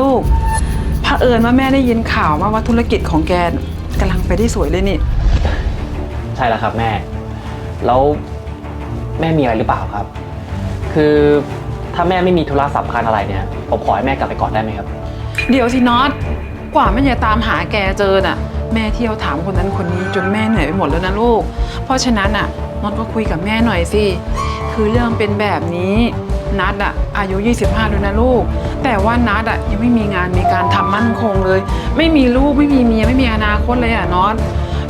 ลูกเผอิญว่าแม่ได้ยินข่าวมาว่าธุรกิจของแกกำลังไปได้สวยเลยนี่ ใช่แล้วครับแม่ แล้วแม่มีอะไรหรือเปล่าครับ คือถ้าแม่ไม่มีธุระสำคัญอะไรเนี่ย ผมขอให้แม่กลับไปก่อนได้ไหมครับ เดี๋ยวสิน็อตกว่าแม่จะตามหาแกเจอน่ะ แม่เที่ยวถามคนนั้นคนนี้จนแม่เหนื่อยไปหมดแล้วนะลูก เพราะฉะนั้นอะน็อตก็คุยกับแม่หน่อยสิ คือเรื่องเป็นแบบนี้ นัดอะอายุ 25ด้วยนะลูก แต่ว่านัดอะยังไม่มีงานมีการทำมั่นคงเลย ไม่มีลูกไม่มีเมียไม่มีอนาคตเลยอะน็อต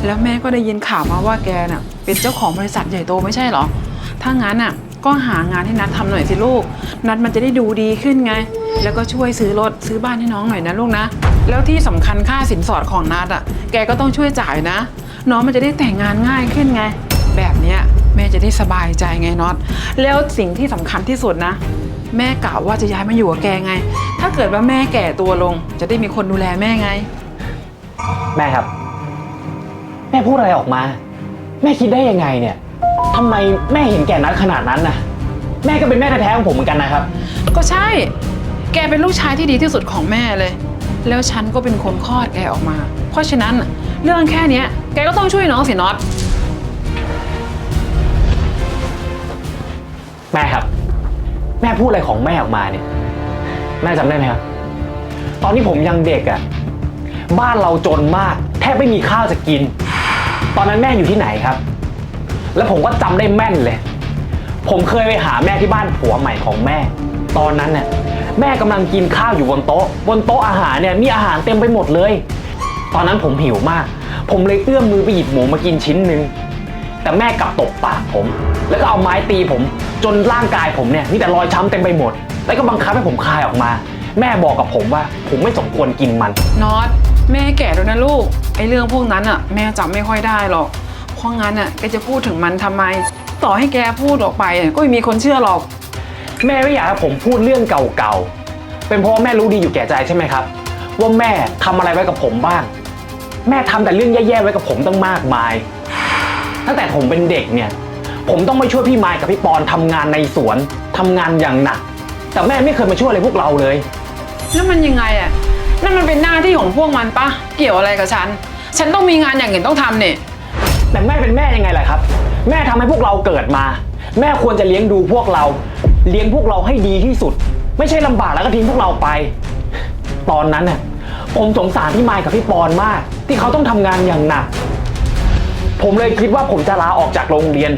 แล้วแม่ก็ได้ยินข่าวมาว่าแกน่ะเป็นเจ้าของบริษัทใหญ่โตไม่ใช่เหรอถ้างั้นอะก็หางานให้นัดทำหน่อยสิลูก นัดมันจะได้ดูดีขึ้นไง แล้วก็ช่วยซื้อรถซื้อบ้านให้น้องหน่อยนะลูกนะ แล้วที่สำคัญค่าสินสอดของนัดอะแกก็ต้องช่วยจ่ายนะ น้องมันจะได้แต่งงานง่ายขึ้นไง แบบเนี้ย จะได้สบายใจไงน็อตแล้วสิ่งที่สำคัญที่สุดนะ แม่กล่าวว่าจะย้ายมาอยู่กับแกไง ถ้าเกิดว่าแม่แก่ตัวลง จะได้มีคนดูแลแม่ไง แม่ครับ แม่พูดอะไรออกมา แม่คิดได้ยังไงเนี่ยทำไมแม่เห็นแก่นัดขนาดนั้นน่ะแม่ก็เป็นแม่แท้ๆของผมเหมือนกันนะครับ ก็ใช่ แกเป็นลูกชายที่ดีที่สุดของแม่เลย แล้วฉันก็เป็นคนคลอดแกออกมา เพราะฉะนั้นน่ะเรื่องแค่เนี้ยแกก็ต้องช่วยน้องสิน็อต แม่ครับ แม่พูดอะไรของแม่ออกมาเนี่ย แม่จำได้ไหมครับ ตอนที่ผมยังเด็กอะ่ะ บ้านเราจนมาก แทบไม่มีข้าวจะกิน ตอนนั้นแม่อยู่ที่ไหนครับ แล้วผมก็จำได้แม่นเลย ผมเคยไปหาแม่ที่บ้านผัวใหม่ของแม่ ตอนนั้นเนี่ยแม่กำลังกินข้าวอยู่บนโต๊ะ บนโต๊ะอาหารเนี่ยมีอาหารเต็มไปหมดเลย ตอนนั้นผมหิวมาก ผมเลยเอื้อมมือไปหยิบหมูมากินชิ้นหนึ่ง แต่แม่กลับตบปากผม แล้วก็เอาไม้ตีผม จนร่างกายผมเนี่ยมีแต่รอยช้ำเต็มไปหมด แล้วก็บังคับให้ผมคายออกมา แม่บอกกับผมว่าผมไม่สมควรกินมัน น็อตแม่แก่แล้วนะลูกไอ้เรื่องพวกนั้นอะแม่จำไม่ค่อยได้หรอกเพราะงั้นอะแกจะพูดถึงมันทำไม ต่อให้แกพูดออกไปอะก็ไม่มีคนเชื่อหรอก แม่ไม่อยากให้ผมพูดเรื่องเก่าๆ เป็นเพราะว่าแม่รู้ดีอยู่แก่ใจใช่ไหมครับ ว่าแม่ทำอะไรไว้กับผมบ้าง แม่ทำแต่เรื่องแย่ๆไว้กับผมตั้งมากมาย ตั้งแต่ผมเป็นเด็กเนี่ย ผมต้องมาช่วยพี่มายกับพี่ปอนทำงานในสวนทำงานอย่างหนัก แต่แม่ไม่เคยมาช่วยอะไรพวกเราเลย แล้วมันยังไงอะนั่นมันเป็นหน้าที่ของพวกมันปะเกี่ยวอะไรกับฉัน ฉันต้องมีงานอย่างอื่นต้องทำเนี่ย แต่แม่เป็นแม่ยังไงล่ะครับ แม่ทำให้พวกเราเกิดมา แม่ควรจะเลี้ยงดูพวกเรา เลี้ยงพวกเราให้ดีที่สุด ไม่ใช่ลำบากแล้วก็ทิ้งพวกเราไป ตอนนั้นน่ะผมสงสารพี่ไมค์กับพี่ปอนมาก ที่เขาต้องทำงานอย่างหนัก ผมเลยคิดว่าผมจะลาออกจากโรงเรียน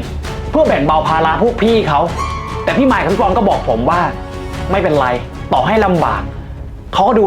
เพื่อแบ่งเบาภาระพวกพี่เขาแต่พี่หมายกับพี่ปองก็บอกผมว่า ไม่เป็นไร ต่อให้ลำบากเขาก็ดู